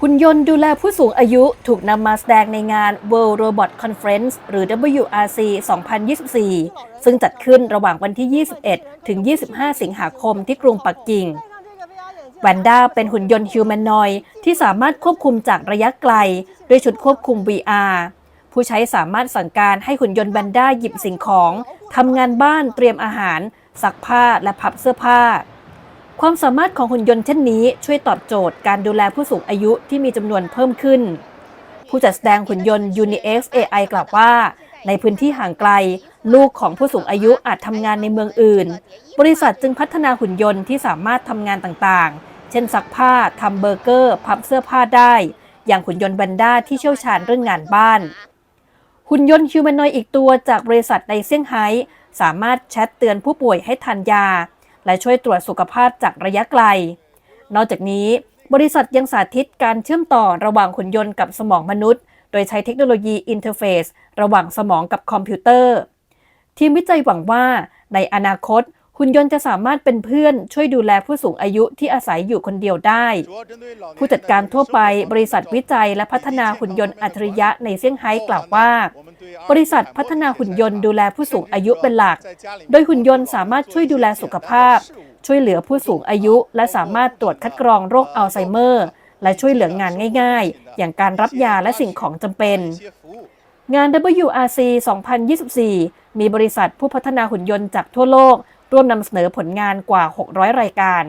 หุ่นยนต์ดูแลผู้สูงอายุถูกนำมาแสดงในงาน World Robot Conference หรือ WRC 2024 ซึ่งจัดขึ้นระหว่างวันที่ 21 ถึง 25 สิงหาคมที่กรุงปักกิ่งแวนด้าเป็นหุ่นยนต์ฮิวแมนนอยที่สามารถควบคุมจากระยะไกล ด้วยชุดควบคุม VR ผู้ใช้สามารถสั่งการให้หุ่นยนต์แวนด้าหยิบสิ่งของทำงานบ้านเตรียมอาหาร ซักผ้าและพับเสื้อผ้า ความสามารถของหุ่นยนต์เช่นนี้ช่วยตอบโจทย์การดูแลผู้สูงอายุที่มีจำนวนเพิ่มขึ้น ผู้จัดแสดงหุ่นยนต์ UniX AI กล่าวว่า ในพื้นที่ห่างไกล ลูกของผู้สูงอายุอาจทำงานในเมืองอื่น บริษัทจึงพัฒนาหุ่นยนต์ที่สามารถทำงานต่างๆ เช่นซักผ้าทำเบอร์เกอร์ พับเสื้อผ้าได้ อย่างหุ่นยนต์แวนด้าที่เชี่ยวชาญเรื่องงานบ้าน หุ่นยนต์ฮิวแมนนอยอีกตัวจากบริษัทในเซี่ยงไฮ้สามารถแชทเตือนผู้ป่วยให้ทานยา และช่วยตรวจสุขภาพจากระยะไกล นอกจากนี้บริษัทยังสาธิตการเชื่อมต่อระหว่างหุ่นยนต์กับสมองมนุษย์ โดยใช้เทคโนโลยีอินเทอร์เฟซระหว่างสมองกับคอมพิวเตอร์ ทีมวิจัยหวังว่าในอนาคต หุ่นยนต์จะสามารถเป็นเพื่อน ช่วยดูแลผู้สูงอายุที่อาศัยอยู่คนเดียวได้ ผู้จัดการทั่วไปบริษัทวิจัยและพัฒนาหุ่นยนต์อัจฉริยะในเซี่ยงไฮ้กล่าวว่า บริษัทพัฒนาหุ่นยนต์ดูแลผู้สูงอายุเป็นหลัก โดยหุ่นยนต์สามารถช่วยดูแลสุขภาพ ช่วยเหลือผู้สูงอายุ และสามารถตรวจคัดกรองโรคอัลไซเมอร์ และช่วยเหลืองานง่าย ๆ อย่างการรับยาและสิ่งของจำเป็น งาน WRC 2024 มีบริษัทผู้พัฒนาหุ่นยนต์จากทั่วโลก ร่วมนำเสนอผลงานกว่า 600 รายการ